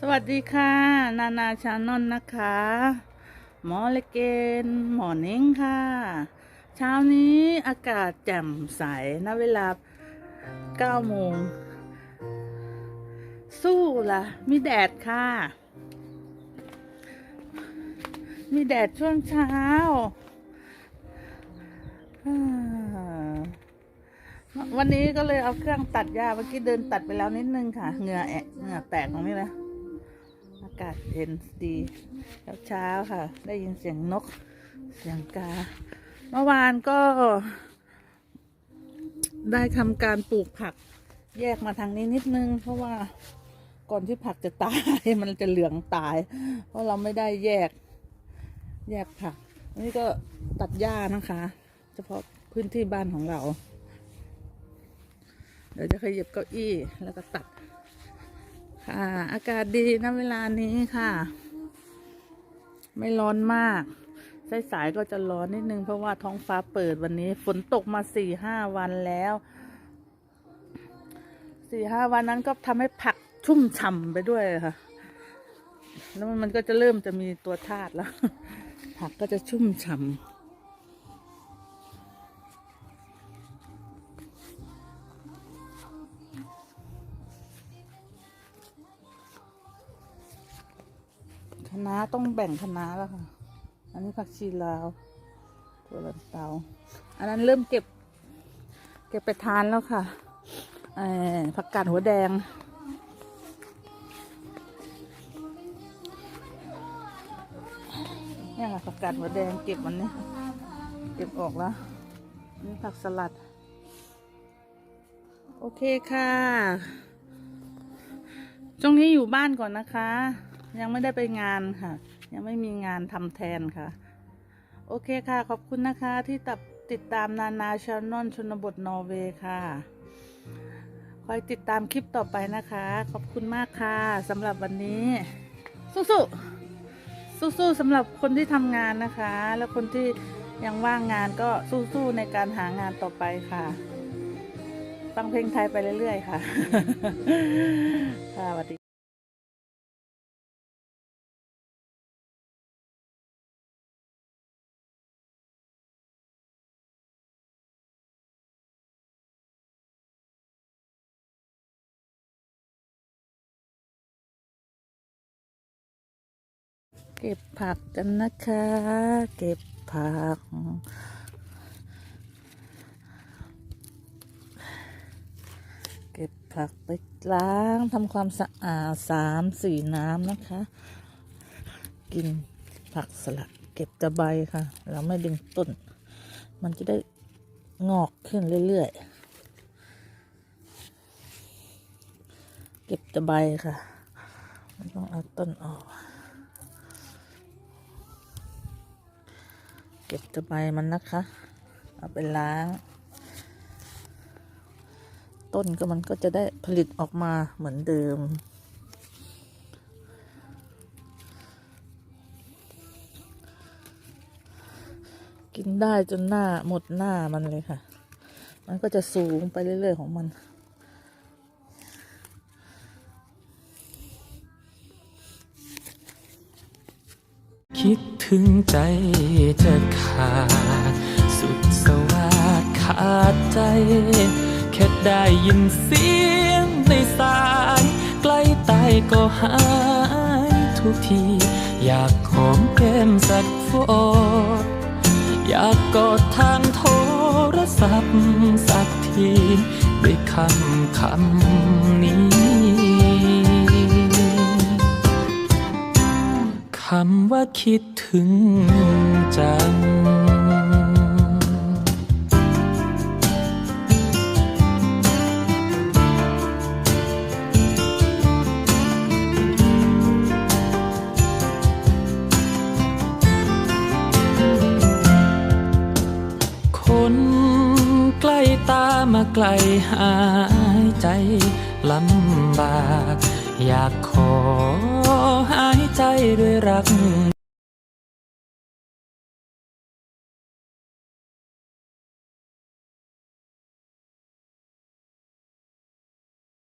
สวัสดีค่ะ นานาชานนนะคะ หมอเลเกนหมอเน้งค่ะ เช้านี้อากาศแจ่มใสณเวลา9โมง สู้ละ่ะ มีแดดค่ะ มีแดดช่วงเช้าอ่าวันนี้ก็เลยเอาเครื่องตัดหญ้าเมื่อกี้เดินตัดไปแล้วนิดนึงค่ะ เหงื่อแอะเหงื่อแตกตรงนี้เลย อากาศเย็นดีแล้วเช้าค่ะ ได้ยินเสียงนกเสียงกา เมื่อวานก็ ได้ทำการปลูกผัก แยกมาทางนี้นิดนึง เพราะว่าก่อนที่ผักจะตายมันจะเหลืองตาย เพราะเราไม่ได้แยก แยกผักอันนี้ก็ตัดหญ้านะคะ เฉพาะพื้นที่บ้านของเรา เดี๋ยวจะขยับเก้าอี้แล้วก็ตัด ค่ะ อากาศดีนะเวลานี้ค่ะ ไม่ร้อนมากสายๆก็จะร้อนนิดนึงเพราะว่าท้องฟ้าเปิดวันนี้ ฝนตกมาสี่ห้าวันแล้วสี่ห้าวันนั้นก็ทำให้ผักชุ่มฉ่ำไปด้วยค่ะ แล้วมันก็จะเริ่มจะมีตัวธาตุแล้ว ผักก็จะชุ่มฉ่ำ คะน้าต้องแบ่งคะน้าแล้วค่ะ อันนี้ผักชีลาวตัวลันเตา อันนั้นเริ่มเก็บ เก็บไปทานแล้วค่ะเอ่อผักกาดหัวแดง นี่ค่ะผักกาดหัวแดงเก็บวันนี้เก็บออกแล้วนนี้ผักสลัด โอเคค่ะช่วงนี้อยู่บ้านก่อนนะคะ ยังไม่ได้ไปงานค่ะ ยังไม่มีงานทำแทนค่ะ โอเคค่ะ ขอบคุณนะคะที่ตับติดตามนานาชานอนชนบทนอร์เวย์ค่ะ คอยติดตามคลิปต่อไปนะคะ ขอบคุณมากค่ะสำหรับวันนี้ สู้ๆสู้ๆสำหรับคนที่ทำงานนะคะ แล้วคนที่ยังว่างงานก็สู้ๆในการหางานต่อไปค่ะฟังเพลงไทยไปเรื่อยๆ ค่ะ ค่ะสวัสดี ก็บผักกันนะคะ เก็บผัก เก็บผักไปล้างทำความสะอาดสามสี่น้ำนะคะ กินผักสลัดเก็บต่ใบค่ะ เราไม่ดึงต้น มันจะได้งอกขึ้นเรื่อยๆ เก็บต่ใบค่ะไม่ต้องเอาต้นออก ก็บตะไบมันนะคะ เอาไปล้าง ต้นก็มันก็จะได้ผลิตออกมาเหมือนเดิม กินได้จนหน้าหมดหน้ามันเลยค่ะ มันก็จะสูงไปเรื่อยๆของมัน คิดถึงใจจะขาด สุดสวัสดขาดใจ แค่ได้ยินเสียงในสายใกล้ตายก็หายทุกที อยากหอมแก้มสักฟอดอยากกอดทางโทรศัพท์สักที ด้วยคำคำนี้ำว่าคิดถึงจัง คนใกล้ตามาไกลหายใจลำบาก อยากขอ ใจด้วยรัก